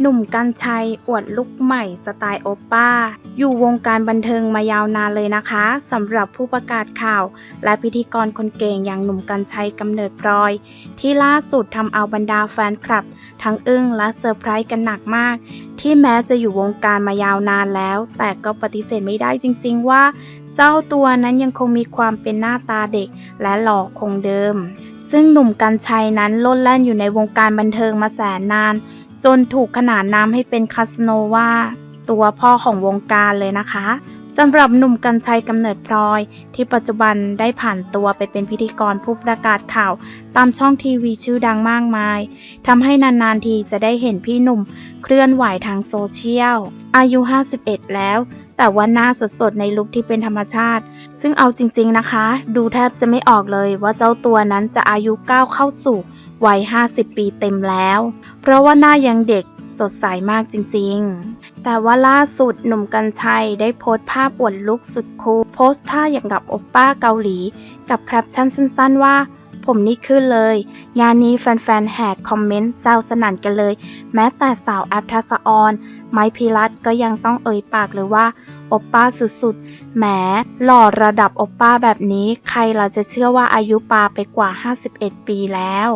หนุ่มกัญชัย อวดลุกใหม่สไตล์โอป้า อยู่วงการบันเทิงมายาวนานเลยนะคะสำหรับผู้ประกาศข่าว และพิธีกรคนเก่งอย่างหนุ่มกัญชัยกำเนิดพลอย ที่ล่าสุดทำเอาบรรดาแฟนคลับ ทั้งอึ้งและเซอร์ไพรส์กันหนักมาก ที่แม้จะอยู่วงการมายาวนานแล้ว แต่ก็ปฏิเสธไม่ได้จริง ๆ ว่า เจ้าตัวนั้นยังคงมีความเป็นหน้าตาเด็ก และหล่อคงเดิม ซึ่งหนุ่มกัญชัยนั้นโลดแล่นอยู่ในวงการบันเทิงมาแสนนาน จนถูกขนานนามให้เป็นคาสโนวาตัวพ่อของวงการเลยนะคะสำหรับหนุ่มกัญชัยกำเนิดพลอย ที่ปัจจุบันได้ผ่านตัวไปเป็นพิธีกรผู้ประกาศข่าว ตามช่องทีวีชื่อดังมากมายทำให้นานๆทีจะได้เห็นพี่หนุ่มเคลื่อนไหวทางโซเชียล อายุ 51 แล้ว แต่ว่าหน้าสดๆในลุคที่เป็นธรรมชาติ ซึ่งเอาจริงๆนะคะ ดูแทบจะไม่ออกเลยว่าเจ้าตัวนั้นจะอายุก้าวเข้าสู่วัย 50 ปีเต็มแล้ว ราะว่าหน้ายังเด็กสดใสมากจริงๆ แต่ว่าล่าสุดหนุ่มกัญชัยได้โพสต์ภาพอวดลุคสุดคูลโพสต์ท่าอย่างกับโอปป้าเกาหลี กับแคปชั่นสั้นๆว่า ผมนี่ขึ้นเลย งานนี้แฟนๆ แหกคอมเมนต์แซวสนั่นกันเลย แม้แต่สาวแอปทัสออน ไมพีรัตก็ยังต้องเอ่ยปากเลยว่าโอปป้าสุดๆ แหม หล่อระดับโอปป้าแบบนี้ ใครเราจะเชื่อว่าอายุปาไปกว่า 51 ปีแล้ว